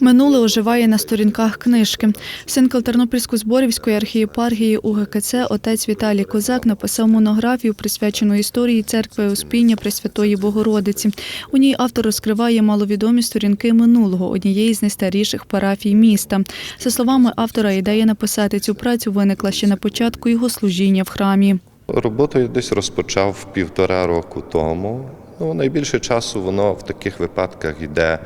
Минуле оживає на сторінках книжки. Синкл Тернопільсько-Зборівської архієпархії УГКЦ отець Віталій Козак написав монографію, присвячену історії церкви Успіння Пресвятої Богородиці. У ній автор розкриває маловідомі сторінки минулого однієї з найстаріших парафій міста. За словами автора, ідея написати цю працю виникла ще на початку його служіння в храмі. Роботу я десь розпочав півтора року тому. Ну, найбільше часу воно в таких випадках йде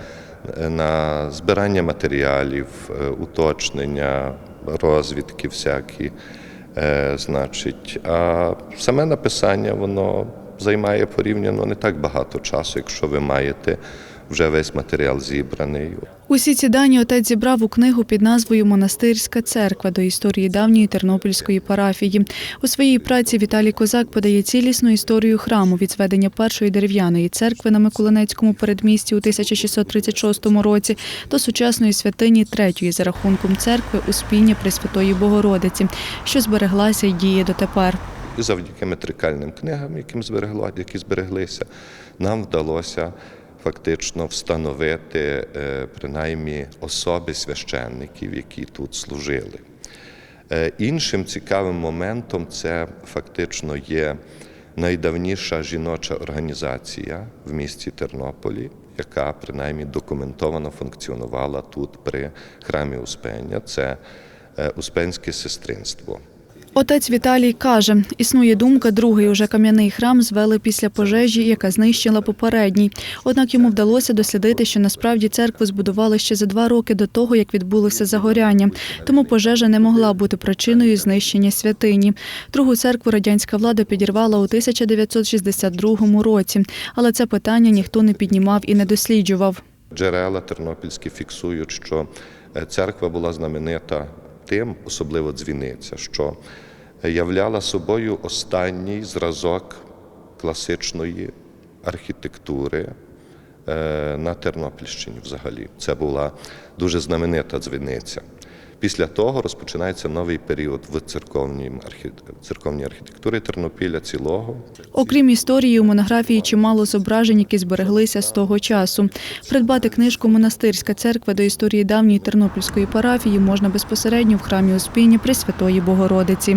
на збирання матеріалів, е, уточнення, розвідки всякі. Е, значить, а саме написання воно займає порівняно не так багато часу, якщо ви маєте вже весь матеріал зібраний. Усі ці дані отець зібрав у книгу під назвою Монастирська церква до історії давньої тернопільської парафії. У своїй праці Віталій Козак подає цілісну історію храму від зведення першої дерев'яної церкви на Миколинецькому передмісті у 1636 році до сучасної святині третьої за рахунком церкви Успіння Пресвятої Богородиці, що збереглася й діє дотепер. І завдяки метрикальним книгам, яким зберегло, які збереглися, нам вдалося фактично встановити е, принаймні особи священників, які тут служили. Е, Іншим цікавим моментом це фактично є найдавніша жіноча організація в місті Тернополі, яка принаймні документовано функціонувала тут при храмі Успення. Це е, Успенське сестринство. Отець Віталій каже, існує думка, другий уже кам'яний храм звели після пожежі, яка знищила попередній. Однак йому вдалося дослідити, що насправді церкву збудували ще за два роки до того, як відбулося загоряння. Тому пожежа не могла бути причиною знищення святині. Другу церкву радянська влада підірвала у 1962 році, але це питання ніхто не піднімав і не досліджував. Джерела тернопільські фіксують, що е, церква була знаменита тим, особливо дзвіниця, що являла собою останній зразок класичної архітектури е, на Тернопільщині взагалі. Це була дуже знаменита дзвіниця. Після того розпочинається новий період в церковній, церковній архітектурі Тернопіля цілого. Окрім історії, у монографії чимало зображень, які збереглися з того часу. Придбати книжку Монастирська церква до історії давньої тернопільської парафії можна безпосередньо в храмі Успіння Пресвятої Богородиці.